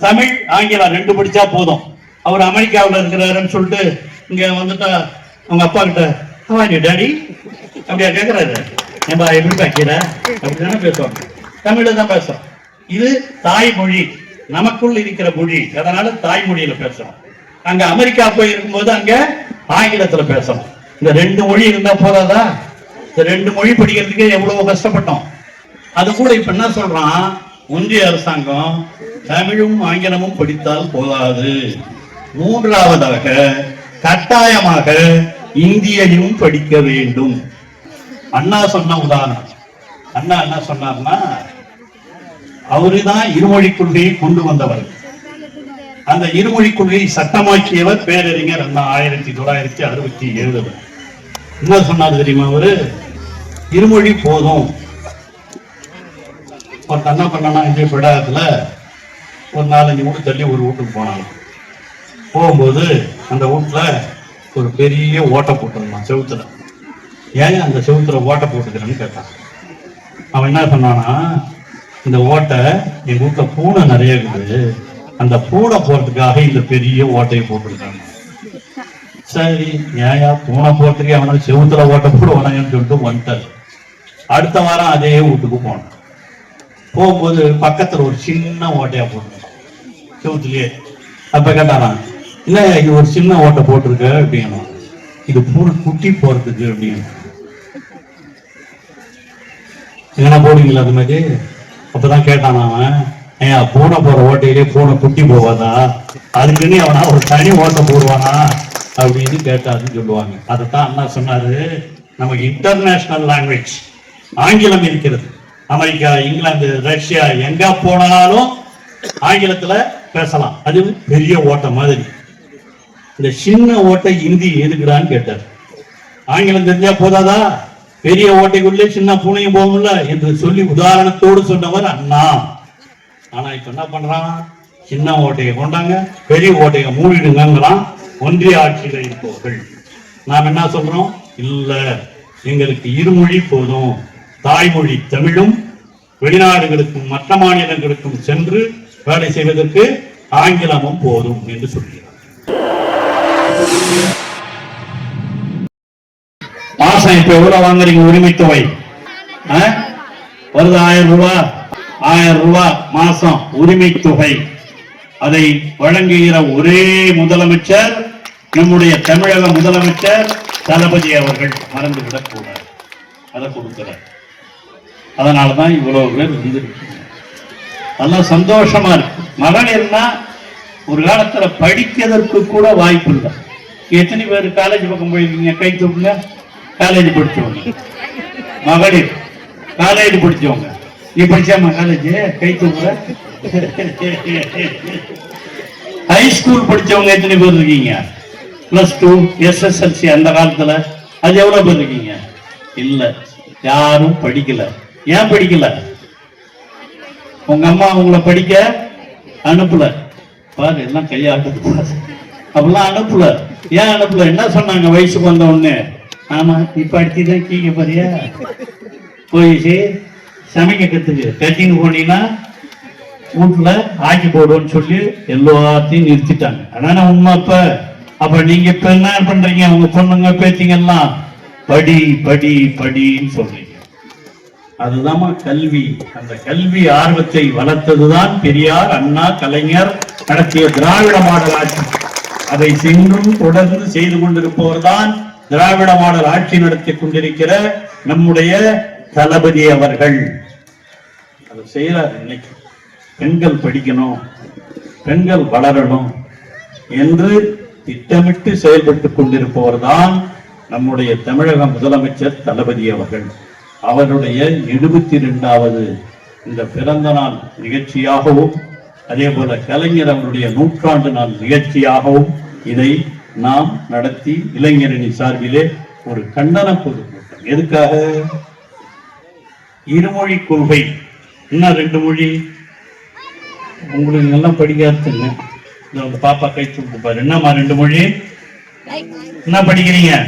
தமிழ் ஆங்கிலம் ரெண்டு படிச்சா போதும். அவர் அமெரிக்காவுல இருக்கிறாருன்னு சொல்லிட்டு இங்க வந்துட்டா அவங்க அப்பா கிட்ட ஹவாரி டாடி? அப்படியா கேட்கறாரு ஏன்பா எப்படி பாக்கிற அப்படிதானே பேசுவாங்க. தமிழ்ல தான் பேசுறோம். இது தாய்மொழி. நமக்குள் இருக்கிற மொழி. அதனால தாய்மொழியில பேசுறோம். அங்க அமெரிக்கா போய் இருக்கும்போது அங்க ஆங்கிலத்துல பேசணும் இந்த ரெண்டு மொழி இருந்தா போதாதா? இந்த ரெண்டு மொழி படிக்கிறதுக்கு எவ்வளவு கஷ்டப்பட்டோம். அது கூட இப்ப என்ன சொல்றான்? ஒன்றிய அரசாங்கம் தமிழும் ஆங்கிலமும் படித்தால் போதாது. மூன்றாவதாக கட்டாயமாக இந்தியையும் படிக்க வேண்டும். அண்ணா சொன்ன உதாரணம். அண்ணா என்ன சொன்னார்னா அவருதான் இருமொழி கொள்கையை கொண்டு வந்தவர். அந்த இருமொழி கொள்கையை சட்டமாக்கியவர் பேரறிஞர் அண்ணா ஆயிரத்தி தொள்ளாயிரத்தி அறுபத்தி ஏழுல. என்ன சொன்னார் தெரியுமா அவரு? இருமொழி போதும். என்ன பண்ணனா இங்கே விடாதுல ஒரு நாலஞ்சு வீடு தள்ளி ஒரு வீட்டுக்கு போனாங்க. போகும்போது அந்த வீட்டுல ஒரு பெரிய ஓட்டை போட்டிருந்தான் செவுத்துல. ஏன் அந்த செவுத்துல ஓட்டை போட்டுக்கிறேன்னு கேட்டான். அவன் என்ன சொன்னானா இந்த ஓட்டை எங்கள் வீட்டில் பூனை நிறைய இருக்குது. அந்த பூனை போகிறதுக்காக இந்த பெரிய ஓட்டையை போட்டிருக்காங்க. சரி ஏயா பூனை போகிறதுக்கே அவனை செவுத்துல ஓட்டை போடுவானேன்னு சொல்லிட்டு வந்துட்டார். அடுத்த வாரம் அதே வீட்டுக்கு போனான். போகும்போது பக்கத்தில் ஒரு சின்ன ஓட்டையாக போட்டு செவுத்துலயே அப்ப கேட்டானா இல்ல இது ஒரு சின்ன ஓட்டை போட்டிருக்க அப்படின்னா. இது பூனை குட்டி போறதுக்கு அப்படின்னு. எங்கன்னா போடுவீங்களா அது மாதிரி? அப்பதான் கேட்டான் அவன். ஏன் பூனை போற ஓட்டையிலே பூனை குட்டி போவாதா அதுக்குன்னு அவனா ஒரு தனி ஓட்டை போடுவானா? அப்படின்னு கேட்டாருன்னு சொல்லுவாங்க. அதைத்தான் அண்ணா சொன்னாரு. நமக்கு இன்டர்நேஷனல் லாங்குவேஜ் ஆங்கிலம் இருக்கிறது. அமெரிக்கா இங்கிலாந்து ரஷ்யா எங்க போனாலும் ஆங்கிலத்துல பேசலாம். அது பெரிய ஓட்டை மாதிரி. இந்த சின்ன ஓட்டை இந்தி எதுக்குடான்னு கேட்டார். ஆங்கிலம் தெரிஞ்சா போதாதா? பெரிய ஓட்டைக்குள்ளே சின்ன பூனையும் போகும்ல என்று சொல்லி உதாரணத்தோடு சொன்னவர் அண்ணா. ஆனா இப்ப என்ன பண்றான்? சின்ன ஓட்டையை கொண்டாங்க. பெரிய ஓட்டையை மூடிடுங்கிறான் ஒன்றிய ஆட்சியில இருப்பவர்கள். நாம் என்ன சொல்றோம்? இல்ல எங்களுக்கு இருமொழி போதும். தாய்மொழி தமிழும் வெளிநாடுகளுக்கும் மற்ற மாநிலங்களுக்கும் சென்று வேலை செய்வதற்கு ஆங்கிலமும் போதும் என்று சொல்கிறார். மாசம் இப்ப எவ்வளவு வாங்குறீங்க? உரிமை தொகை. வருது ஆயிரம் ரூபாய் ஆயிரம் ரூபாய் மாசம் உரிமை தொகை. அதை வழங்குகிற ஒரே முதலமைச்சர் நம்முடைய தமிழக முதலமைச்சர் தளபதி அவர்கள் மறந்துவிடக் கூடாது அதை கொடுக்கிறார். அதனாலதான் இவ்வளவு பேர் இருந்திருக்கீங்க நல்லா சந்தோஷமா இருக்கு. மகளிர்னா ஒரு காலத்துல படிக்கிறதற்கு கூட வாய்ப்பு இல்லை. எத்தனை பேர் காலேஜ் பக்கம் போயிருக்கீங்க? கை தூக்குங்க காலேஜ் படிச்சவங்க. மகளிர் காலேஜ் படிச்சவங்க. நீ படிச்சாமா காலேஜ் கை தூக்குற ஹை ஸ்கூல் படிச்சவங்க எத்தனை பேர் இருக்கீங்க? பிளஸ் டூ எஸ்எஸ்எல்சி அந்த காலத்துல அது எவ்வளவு பேர் இருக்கீங்க? இல்ல யாரும் படிக்கல. ஏன் படிக்கல? உங்க அம்மா உங்களை படிக்க அனுப்பல. பாரு எல்லாம் கையாட்டுது. அப்படிலாம் அனுப்பல. ஏன் அனுப்பல? என்ன சொன்னாங்க வயசுக்கு வந்த உடனே? ஆமா இப்ப அடிச்சுதான் கீங்க பாரியா. போயிடுச்சு. சமைக்க கத்துக்கு கட்டின்னு போனீங்கன்னா வீட்டுல ஆக்கி போடுவோம்னு சொல்லி எல்லாத்தையும் நிறுத்திட்டாங்க. அதான உண்மை அப்ப அப்ப நீங்க இப்ப என்ன பண்றீங்க? உங்க பொண்ணுங்க பேத்திங்க எல்லாம் படி படி படின்னு சொல்றீங்க. அதுதான் கல்வி. அந்த கல்வி ஆர்வத்தை வளர்த்ததுதான் பெரியார் அண்ணா கலைஞர் நடத்திய திராவிட மாடல் ஆட்சி. அதை சென்றும் தொடர்ந்து செய்து கொண்டிருப்பவர் தான் திராவிட மாடல் ஆட்சி நடத்தி கொண்டிருக்கிற நம்முடைய தளபதி அவர்கள். அதை செய்யறார் இன்னைக்கு. பெண்கள் படிக்கணும் பெண்கள் வளரணும் என்று திட்டமிட்டு செயல்பட்டுக் கொண்டிருப்பவர் தான் நம்முடைய தமிழக முதலமைச்சர் தளபதி அவர்கள். அவருடைய எழுபத்தி ரெண்டாவது இந்த பிறந்த நாள் நிகழ்ச்சியாகவும் அதே போல கலைஞர் அவருடைய நூற்றாண்டு நாள் நிகழ்ச்சியாகவும் இதை நாம் நடத்தி இளைஞரணி சார்பிலே ஒரு கண்டன பொதுக்கூட்டம். எதுக்காக? இருமொழி கொள்கை. என்ன ரெண்டு மொழி? உங்களுக்கு நல்லா படிக்காதுங்க இந்த பாப்பா கை தூக்கு பாரு. என்னம்மா ரெண்டு மொழி? என்ன படிக்கிறீங்க?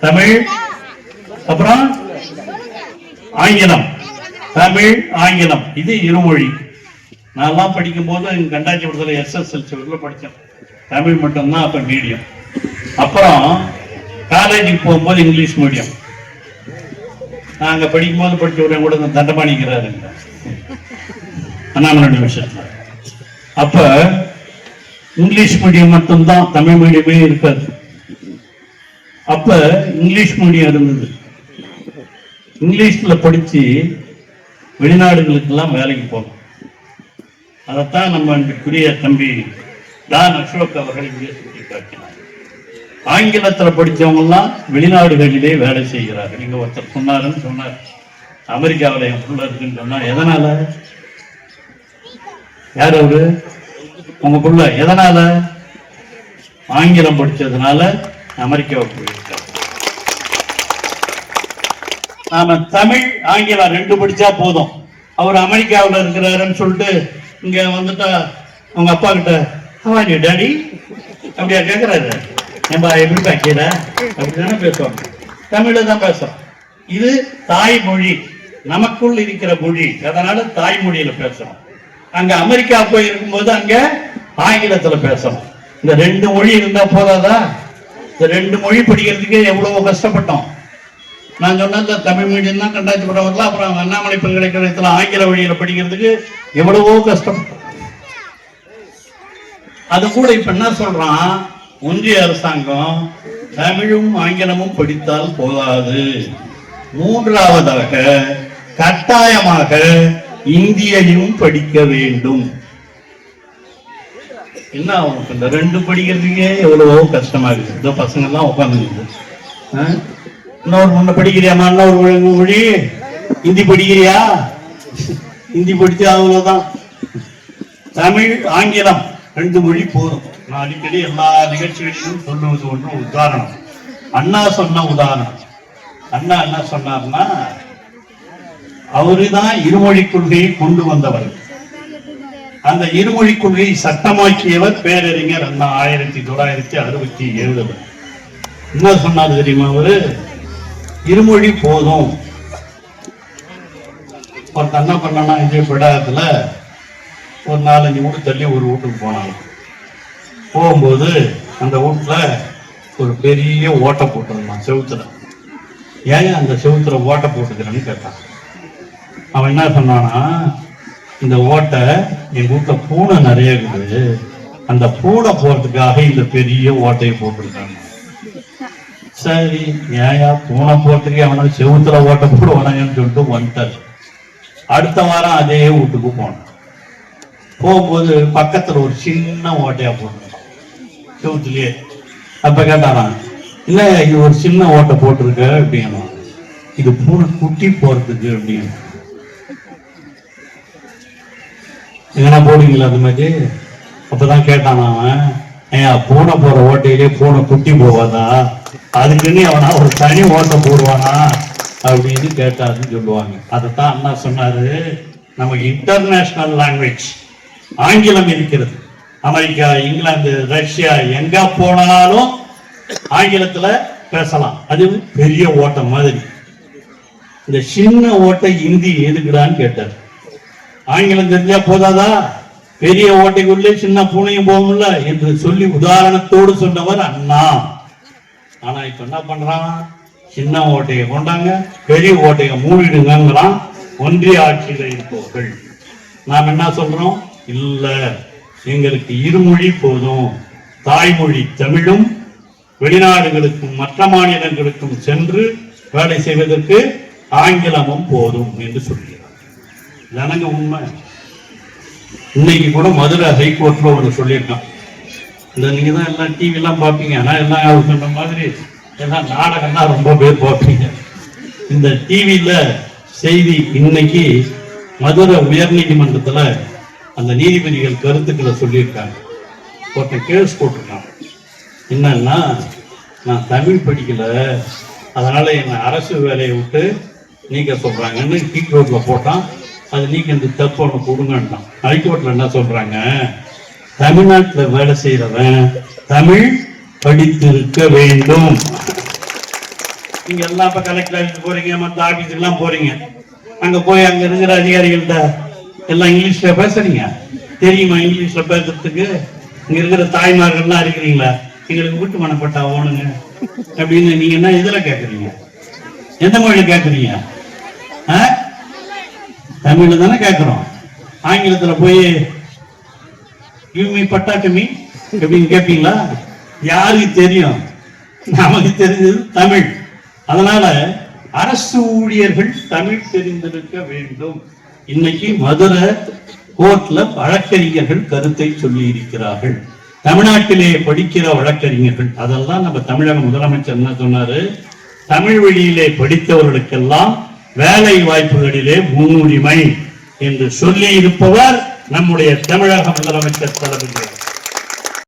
தமிழ்? அப்புறம்? ஆங்கிலம். தமிழ் ஆங்கிலம். இது இருமொழி. நான்லாம் படிக்கும் போது எங்க கண்டாச்சிபுரத்தில் எஸ்எஸ்எல்சி வரைக்கும் படித்தேன் தமிழ் மட்டும்தான் அப்ப மீடியம். அப்புறம் காலேஜுக்கு போகும்போது இங்கிலீஷ் மீடியம். நாங்க படிக்கும்போது படிச்சவரையும் கூட இந்த தண்டபாணிக்கிறாருங்க அண்ணாமலை விஷயத்துல. அப்ப இங்கிலீஷ் மீடியம் மட்டும்தான் தமிழ் மீடியமே இருக்காது. அப்ப இங்கிலீஷ் மீடியம் இருந்தது. இங்கிலீஷ்ல படிச்சு வெளிநாடுகளுக்கெல்லாம் வேலைக்கு போகும் அதைத்தான் நம்ம அன்றைக்குரிய தம்பி டான் அசோக் அவர்கள் இங்கே சுட்டி காட்டினார் ஆங்கிலத்துல படிச்சவங்க எல்லாம் வெளிநாடுகளிலே வேலை செய்கிறார்கள். நீங்கள் ஒருத்தர் சொன்னாருன்னு சொன்னார். அமெரிக்காவில் என் பிள்ளை இருக்குன்னு சொன்னா எதனால? யார் அவரு? உங்க பிள்ளை. எதனால? ஆங்கிலம் படிச்சதுனால அமெரிக்காவுக்கு போயிருக்காரு நாம தமிழ் ஆங்கிலம் ரெண்டு படிச்சா போதும். அவர் அமெரிக்காவுல இருக்கிறாருன்னு சொல்லிட்டு இங்க வந்துட்டா அவங்க அப்பா கிட்ட ஹவாரி டாடி அப்படியா கேக்குறாரு. ஏம்பா எப்படி பாக்கிற அப்படிதானே பேசுவாங்க. தமிழ்ல தான் பேசுறோம். இது தாய்மொழி. நமக்குள் இருக்கிற மொழி. அதனால தாய்மொழியில பேசுறோம். அங்க அமெரிக்கா போய் இருக்கும்போது அங்க ஆங்கிலத்துல பேசணும் இந்த ரெண்டு மொழி இருந்தா போதாதா? இந்த ரெண்டு மொழி படிக்கிறதுக்கு எவ்வளவு கஷ்டப்பட்டோம். நான் சொன்னது தமிழ் மீடியம் தான் கண்டாச்சிபுரம் வரல அப்புறம் அண்ணாமலை பல்கலைக்கழகத்தில் ஆங்கில வழியில் படிக்கிறதுக்கு எவ்வளவோ கஷ்டப்பட்டோம் அது கூட இப்ப என்ன சொல்றான்? ஒன்றிய அரசாங்கம் தமிழும் ஆங்கிலமும் படித்தால் போதாது. மூன்றாவதாக கட்டாயமாக இந்தியையும் படிக்க வேண்டும். என்ன அவனுக்கு இந்த ரெண்டு படிக்கிறதுக்கே எவ்வளவோ கஷ்டமா இருக்கு. இந்த பசங்க எல்லாம் உட்காந்துருக்கு இன்னொரு முன்ன படிக்கிறியாமா இன்னொரு மொழி- ஹிந்தி படிக்கிறியா? ஹிந்தி படிச்சா அவ்வளவுதான். தமிழ் ஆங்கிலம் ரெண்டு மொழி போதும். நான் அடிக்கடி எல்லா நிகழ்ச்சிகளிலும் சொல்லுவது ஒன்று உதாரணம். அண்ணா சொன்ன உதாரணம். அண்ணா என்ன சொன்னார்னா அவருதான் இருமொழி கொள்கையை கொண்டு வந்தவர். அந்த இருமொழி கொள்கையை சட்டமாக்கியவர் பேரறிஞர் அண்ணா ஆயிரத்தி தொள்ளாயிரத்தி அறுபத்தி ஏழுல. என்ன சொன்னார் தெரியுமா அவரு? இருமொழி போதும். ஒருத்தன் என்ன பண்ணனா இதே விடாதத்துல ஒரு நாலஞ்சு வீடு தள்ளி ஒரு வீட்டுக்கு போனாங்க. போகும்போது அந்த வீட்டுல ஒரு பெரிய ஓட்டை போட்டிருந்தான் செவுத்துல. ஏன் அந்த செவுத்துல ஓட்டை போட்டுக்கிறேன்னு கேட்டான். அவன் என்ன சொன்னானா இந்த ஓட்டை எங்கள் வீட்டில் பூனை நிறைய இருக்குது. அந்த பூனை போகிறதுக்காக இந்த பெரிய ஓட்டையை போட்டிருக்காங்க. சரி ஏயா பூனை போட்டுக்கு அவனை செவுத்துல ஓட்டை போடுவானேன்னு சொல்லிட்டு வந்துட்டாரு அடுத்த வாரம் அதே வீட்டுக்கு போனான் போகும்போது பக்கத்துல ஒரு சின்ன ஓட்டையா போட்டிருக்கான் செவுத்துலயே அப்ப கேட்டாராம் இல்ல இது ஒரு சின்ன ஓட்டை போட்டிருக்க அப்படின்னா இது பூனை குட்டி போறதுக்கு அப்படின்னு எங்கன்னா போடுவீங்களா அந்த மாதிரி அப்பதான் கேட்டான் அவன் ஏன் பூனை போற ஓட்டையிலே பூனை குட்டி போவாதா அதுக்குன்னு அவனா ஒரு தனி ஓட்டம் போடுவானா அப்படின்னு கேட்டாருன்னு சொல்லுவாங்க. அதைத்தான் அண்ணா சொன்னாரு. நமக்கு இன்டர்நேஷனல் லாங்குவேஜ் ஆங்கிலம் இருக்கிறது. அமெரிக்கா இங்கிலாந்து ரஷ்யா எங்க போனாலும் ஆங்கிலத்துல பேசலாம். அது பெரிய ஓட்டம் மாதிரி. இந்த சின்ன ஓட்டை இந்தி எதுக்குடான்னு கேட்டார். ஆங்கிலம் தெரிஞ்சா போதாதா? பெரிய ஓட்டைக்குள்ளே சின்ன பூனையும் போகும்ல என்று சொல்லி உதாரணத்தோடு சொன்னவர் அண்ணா. ஆனா இப்ப என்ன பண்றான்? சின்ன ஓட்டையை கொண்டாங்க பெரிய ஓட்டையை மூடிடுங்கிறான் ஒன்றிய ஆட்சியில இருப்பவர்கள். நாம் என்ன சொல்றோம்? இல்ல எங்களுக்கு இருமொழி போதும். தாய்மொழி தமிழும் வெளிநாடுகளுக்கும் மற்ற மாநிலங்களுக்கும் சென்று வேலை செய்வதற்கு ஆங்கிலமும் போதும் என்று சொல்கிறார். ஜனங்க உண்மை? இன்னைக்கு கூட மதுரை ஹைகோர்ட்ல ஒன்று சொல்லியிருக்கான். இந்த நீங்கள் தான் எல்லாம் டிவிலாம் பார்ப்பீங்க? ஆனால் எல்லாம் அவர் சொன்ன மாதிரி எல்லாம் நாடகம் தான் ரொம்ப பேர் பார்ப்பீங்க. இந்த டிவியில் செய்தி இன்னைக்கு மதுரை உயர்நீதிமன்றத்தில் அந்த நீதிபதிகள் கருத்துக்களை சொல்லியிருக்காங்க. ஒருத்தன் கேஸ் போட்டிருக்கான் என்னன்னா நான் தமிழ் படிக்கலை. அதனால் என்னை அரசு வேலையை விட்டு நீக்க சொல்றாங்கன்னு ரோட்டில் போட்டான். அது நீக்க இந்த தப்பு ஒன்று கொடுங்கன்ட்டான். ஹைகோர்ட்டில் என்ன சொல்கிறாங்க தமிழ்நாட்டில் வேலை செய்யறவன் தமிழ் படித்திருக்க வேண்டும். நீங்க எல்லாம் இப்ப கலெக்டர் ஆஃபீஸ் போறீங்க மற்ற ஆபீஸுக்கு எல்லாம் போறீங்க. அங்க போய் அங்க இருக்கிற அதிகாரிகள்கிட்ட எல்லாம் இங்கிலீஷ்ல பேசுறீங்க. தெரியுமா இங்கிலீஷ்ல பேசுறதுக்கு? இங்க இருக்கிற தாய்மார்கள்லாம் இருக்கிறீங்களா? எங்களுக்கு வீட்டு மனப்பட்டா ஓணுங்க. அப்படின்னு நீங்க என்ன இதுல கேக்குறீங்க? எந்த மொழியில கேக்குறீங்க? ஆ? தமிழ்ல தானே கேக்குறோம். ஆங்கிலத்துல போய் யூமி பட்டாட்டுமி அப்படின்னு கேட்பீங்களா யாருக்கு தெரியும்? நமக்கு தெரிஞ்சது தமிழ். அதனால அரசு ஊழியர்கள் தமிழ் தெரிந்திருக்க வேண்டும். இன்னைக்கு மதுரை கோர்ட்ல வழக்கறிஞர்கள் கருத்தை சொல்லி இருக்கிறார்கள் தமிழ்நாட்டிலே படிக்கிற வழக்கறிஞர்கள் அதெல்லாம் நம்ம தமிழக முதலமைச்சர் என்ன சொன்னாரு? தமிழ் வழியிலே படித்தவர்களுக்கெல்லாம் வேலை வாய்ப்புகளிலே முன்னுரிமை என்று சொல்லி இருப்பவர் நம்முடைய தமிழக முதலமைச்சர் தளபதி